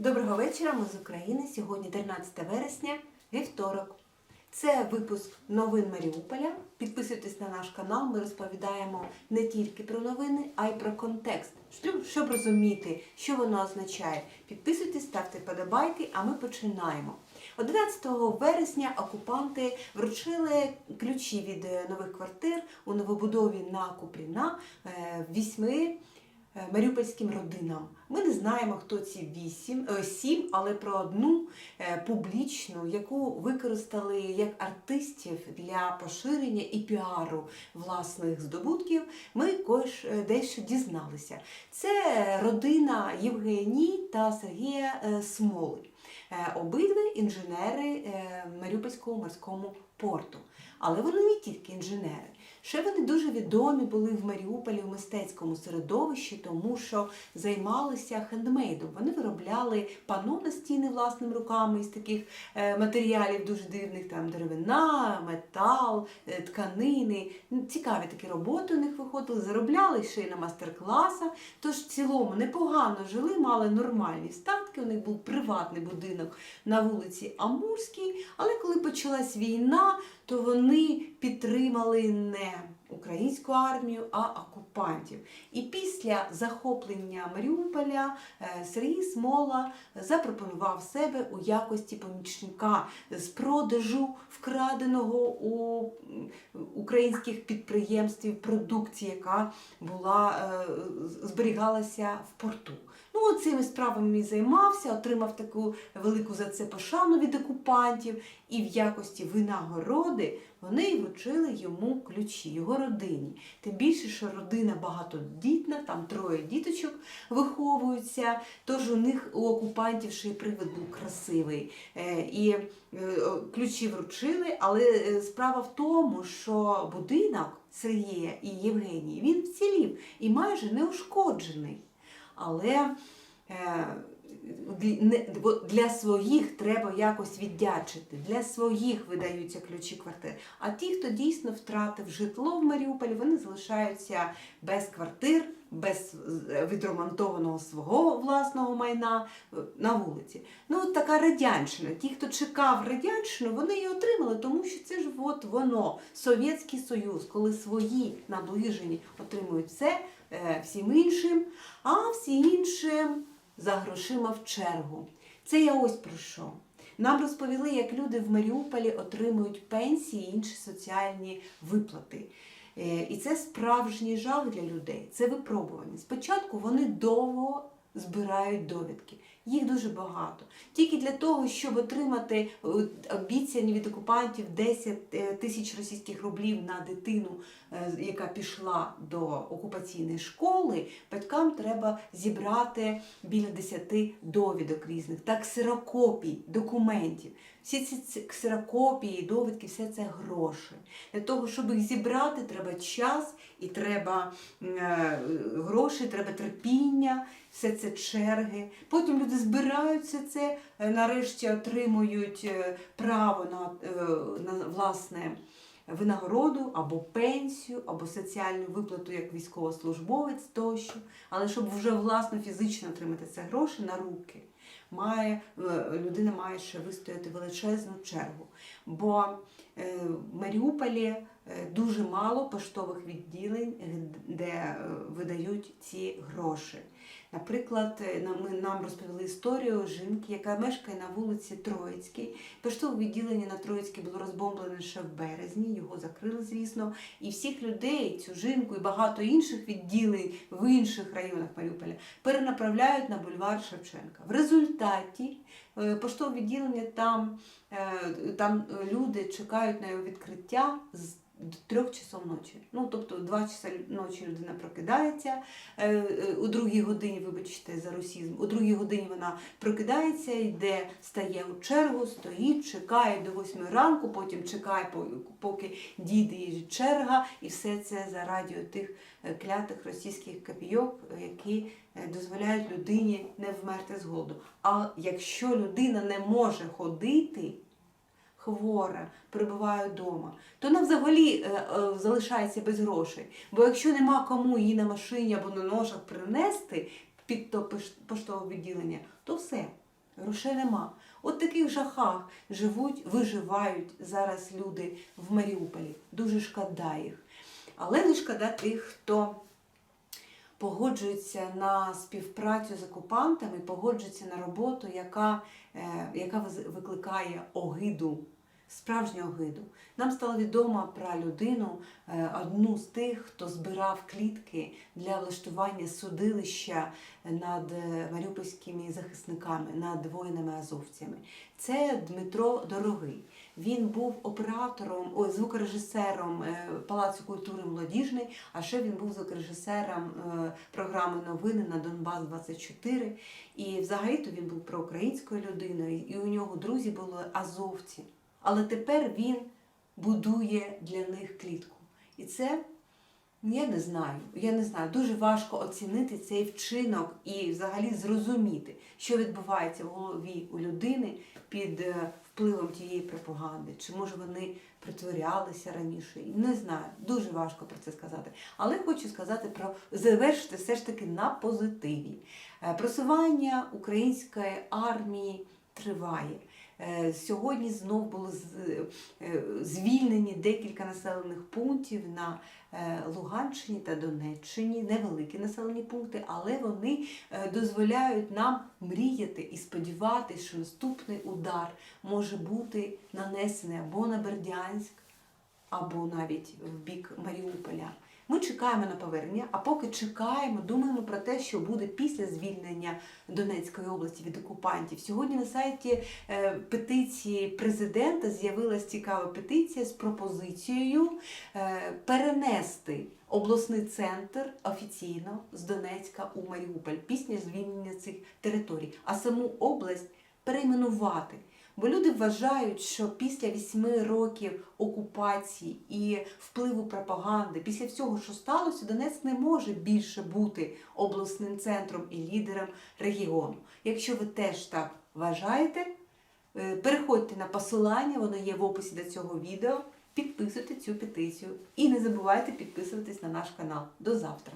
Доброго вечора, ми з України. Сьогодні 13 вересня, вівторок. Це випуск новин Маріуполя. Підписуйтесь на наш канал. Ми розповідаємо не тільки про новини, а й про контекст, щоб, розуміти, що воно означає. Підписуйтесь, ставте подобайки, а ми починаємо. 11 вересня окупанти вручили ключі від е, нових квартир у новобудові на Купріна е, вісьми маріупольським родинам. Ми не знаємо, хто ці вісім, е, сім, але про одну е, публічну, яку використали як артистів для поширення і піару власних здобутків, ми е, дещо дізналися. Це родина Євгенії та Сергія е, Смоли. Е, Обидві інженери е, Маріупольського морському порту. Але вони не тільки інженери. Ще вони дуже відомі були в Маріуполі в мистецькому середовищі, тому що займалися хендмейдом. Вони виробляли пано на стіни власними руками із таких е, матеріалів дуже дивних, там деревина, метал, е, тканини. Цікаві такі роботи у них виходили, заробляли ще й на мастер-класах. Тож в цілому непогано жили, мали нормальні статки. У них був приватний будинок на вулиці Амурській. Але коли почалась війна, то вони підтримали не українську армію, а окупантів. І після захоплення Маріуполя е, Сергій Смола запропонував себе у якості помічника з продажу вкраденого у українських підприємствів продукції, яка була е, зберігалася в порту. Ну, цими справами і займався, отримав таку велику за це пошану від окупантів, і в якості винагороди вони вручили йому ключі, його родині. Тим більше, що родина багатодітна, там троє діточок виховуються, тож у них у окупантів ще й привид був красивий. Е, І е, ключі вручили, але е, справа в тому, що будинок Сергія і Євгенії він вцілів і майже неушкоджений. Але е, для своїх треба якось віддячити. Для своїх видаються ключі квартир. А ті, хто дійсно втратив житло в Маріуполі, вони залишаються без квартир, без е, відремонтованого свого власного майна е, на вулиці. Ну, от така радянщина. Ті, хто чекав радянщину, вони її отримали, тому що це ж от воно, Совєтський Союз, коли свої наближені отримують все всім іншим, а всі іншим за грошима в чергу. Це я ось про що. Нам розповіли, як люди в Маріуполі отримують пенсії і інші соціальні виплати. Е, І це справжній жах для людей, це випробування. Спочатку вони довго збирають довідки. Їх дуже багато. Тільки для того, щоб отримати е, обіцяні від окупантів 10 тисяч російських рублів на дитину, е, яка пішла до окупаційної школи, батькам треба зібрати біля 10 довідок різних та ксерокопій документів. Всі ці ксерокопії, довідки, все це гроші. Для того, щоб їх зібрати, треба час і треба е, гроші, треба терпіння, все це черги. Потім люди збирають все це, е, нарешті отримують е, право на, е, на власне винагороду або пенсію, або соціальну виплату як військовослужбовець тощо. Але щоб вже власно фізично отримати це гроші на руки, має, людина має ще вистояти величезну чергу. Бо в Маріуполі дуже мало поштових відділень, де видають ці гроші. Наприклад, е, нам- розповіли історію жінки, яка мешкає на вулиці Троїцькій. Поштове відділення на Троїцькій було розбомблене ще в березні, його закрили, звісно. І всіх людей, цю жінку і багато інших відділень в інших районах Маріуполя перенаправляють на бульвар Шевченка. В результаті е, поштове відділення там, е, там люди чекають на його відкриття з до трьох часов ночі. Ну, тобто, два часа ночі людина прокидається, е, е, у другій годині, вибачте, за русізм, у другій годині вона прокидається, йде, стає у чергу, стоїть, чекає до восьми ранку, потім чекає, поки дійде її черга, і все це заради тих е, клятих російських копійок, які дозволяють людині не вмерти з голоду. А якщо людина не може ходити, хвора, перебуває вдома, то вона взагалі е, е, залишається без грошей. Бо якщо нема кому її на машині або на ножах принести під то поштове відділення, то все. Грошей нема. От таких жахах живуть, виживають зараз люди в Маріуполі. Дуже шкода їх. Але не шкода тих, хто погоджується на співпрацю з окупантами, погоджується на роботу, яка, е, яка викликає огиду, справжню огиду. Нам стало відомо про людину, е, одну з тих, хто збирав клітки для влаштування судилища над е, маріупольськими захисниками, над воїнами-азовцями. Це Дмитро Дорогий. Він був оператором, ой, звукорежисером е, Палацу культури молодіжний, а ще він був звукорежисером програми Новини на Донбас 24 І взагалі-то він був проукраїнською людиною, і у нього друзі були азовці. Але тепер він будує для них клітку. І це я не знаю. Я не знаю. Дуже важко оцінити цей вчинок і взагалі зрозуміти, що відбувається в голові у людини під е, впливом тієї пропаганди. Чи може вони притворялися раніше? Не знаю. Дуже важко про це сказати. Але хочу сказати про завершити все ж таки на позитиві. Е, Просування української армії триває. Е, Сьогодні знов були е, звільнені декілька населених пунктів на е, Луганщині та Донеччині, невеликі населені пункти, але вони дозволяють нам мріяти і сподіватися, що наступний удар може бути нанесений або на Бердянськ, або навіть в бік Маріуполя. Ми чекаємо на повернення, а поки чекаємо, думаємо про те, що буде після звільнення Донецької області від окупантів. Сьогодні на сайті е, петиції президента з'явилась цікава петиція з пропозицією е, перенести обласний центр офіційно з Донецька у Маріуполь після звільнення цих територій, а саму область перейменувати. Бо люди вважають, що після вісьми років окупації і впливу пропаганди, після всього, що сталося, Донецьк не може більше бути обласним центром і лідером регіону. Якщо ви теж так вважаєте, е, переходьте на посилання, воно є в описі до цього відео. Підписуйте цю петицію і не забувайте підписуватись на наш канал. До завтра!